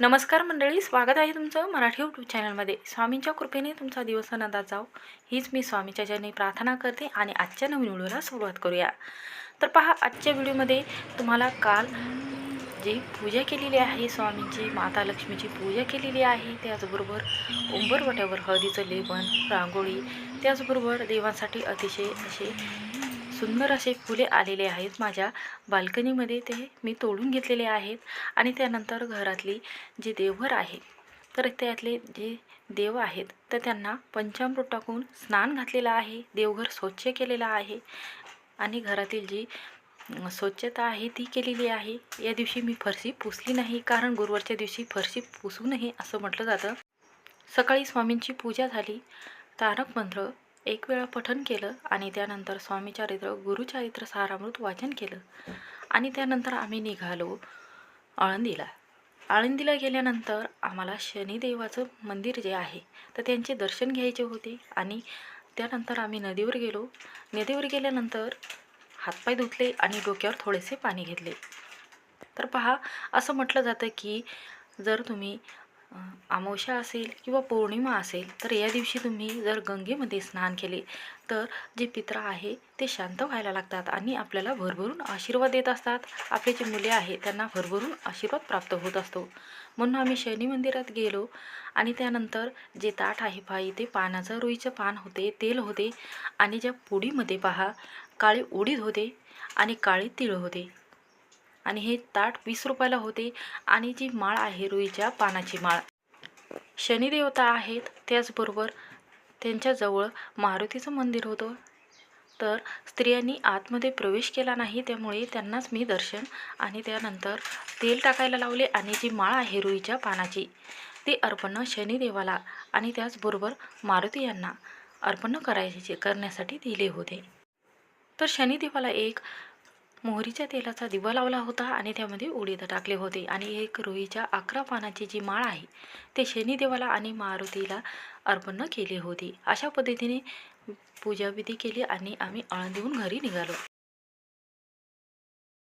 नमस्कार मंडळी स्वागत आहे तुमचं मराठी यूट्यूब चॅनलमध्ये स्वामींच्या कृपेने तुमचा दिवस आनंदात जाओ हीच मी स्वामीच्या चरणी प्रार्थना करते आणि आजच्या नवीन व्हिडिओला सुरुवात करूया. तर पहा आजच्या व्हिडिओमध्ये तुम्हाला काल जी पूजा केलेली आहे स्वामींची माता लक्ष्मीची पूजा केलेली आहे त्याचबरोबर उंबरवट्यावर हळदीचं लेपन रांगोळी त्याचबरोबर देवांसाठी अतिशय असे सुंदर असे फुले आलेले आहेत माझ्या बाल्कनीमध्ये. ते मी तोडून घेतलेले आहेत आणि त्यानंतर घरातली जी देवघर आहे तर त्यातले जे देव आहेत तर त्यांना पंचामृत टाकून स्नान घातलेलं आहे देवघर स्वच्छ केलेलं आहे आणि घरातील जी स्वच्छता आहे ती केलेली आहे. या दिवशी मी फरशी पुसली नाही कारण गुरुवारच्या दिवशी फरशी पुसू नये असं म्हटलं जातं. सकाळी स्वामींची पूजा झाली. तारक मंत्र एक वेळा पठण केलं आणि त्यानंतर स्वामीचारित्र गुरुचारित्र सारामृत वाचन केलं. आणि त्यानंतर आम्ही निघालो आळंदीला. आळंदीला गेल्यानंतर आम्हाला शनिदेवाचं मंदिर जे आहे तर त्यांचे दर्शन घ्यायचे होते. आणि त्यानंतर आम्ही नदीवर गेलो. नदीवर गेल्यानंतर हातपाय धुतले आणि डोक्यावर थोडेसे पाणी घेतले. तर पहा असं म्हटलं जातं की जर तुम्ही अ, अमावस्या असेल किंवा पौर्णिमा असेल तर या दिवशी तुम्ही जर गंगेमध्ये स्नान केले तर जे पित्र आहे ते शांत व्हायला लागतात आणि आपल्याला भरभरून आशीर्वाद देत असतात. आपले जे मुले आहे त्यांना भरभरून आशीर्वाद प्राप्त होत असतो. म्हणून आम्ही शनी मंदिरात गेलो आणि त्यानंतर जे ताट आहे पहा ते पानाचं रुईचं पान होते तेल होते आणि ज्या पुडीमध्ये पहा काळे उडीद होते आणि काळे तिळ होते. आणि हे ताट वीस रुपयाला होते. आणि जी माळ आहे रुईच्या पानाची माळ. शनिदेवता आहेत त्याचबरोबर त्यांच्याजवळ मारुतीचं मंदिर होतं. तर स्त्रियांनी आतमध्ये प्रवेश केला नाही त्यामुळे त्यांनाच मी दर्शन आणि त्यानंतर तेल टाकायला लावले आणि जी माळ आहे रुईच्या पानाची ते अर्पण शनिदेवाला आणि त्याचबरोबर मारुती यांना अर्पण करायचे करण्यासाठी दिले होते. तर शनिदेवाला एक मोहरीच्या तेलाचा दिवा लावला होता आणि त्यामध्ये उडीद टाकले होते. आणि एक रुईच्या अकरा पानाची जी माळ आहे ते शनिदेवाला आणि मारुतीला अर्पण केली होती. अशा पद्धतीने पूजाविधी केली आणि आम्ही आळंदीहून घरी निघालो.